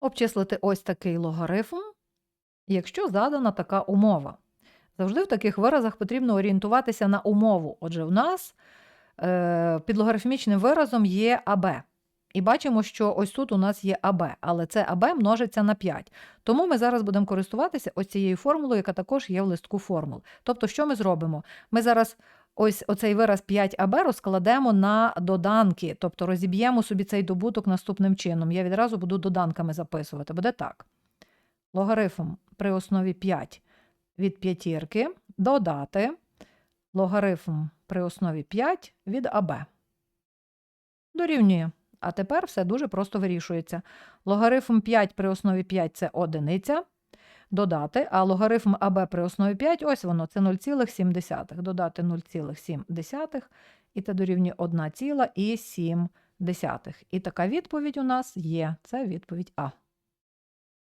Обчислити ось такий логарифм, якщо задана така умова. Завжди в таких виразах потрібно орієнтуватися на умову. Отже, у нас е, під логарифмічним виразом є АБ. І бачимо, що ось тут у нас є АБ, але це АБ множиться на 5. Тому ми зараз будемо користуватися ось цією формулою, яка також є в листку формул. Тобто, що ми зробимо? Ми зараз ось оцей вираз 5АБ розкладемо на доданки, тобто розіб'ємо собі цей добуток наступним чином. Я відразу буду доданками записувати. Буде так. Логарифм при основі 5 від п'ятірки додати логарифм при основі 5 від АБ. Дорівнює. А тепер все дуже просто вирішується. Логарифм 5 при основі 5 це одиниця. Додати, а логарифм АБ при основі 5, ось воно, це 0,7. Додати 0,7, і це дорівнює 1,7. І така відповідь у нас є. Це відповідь А.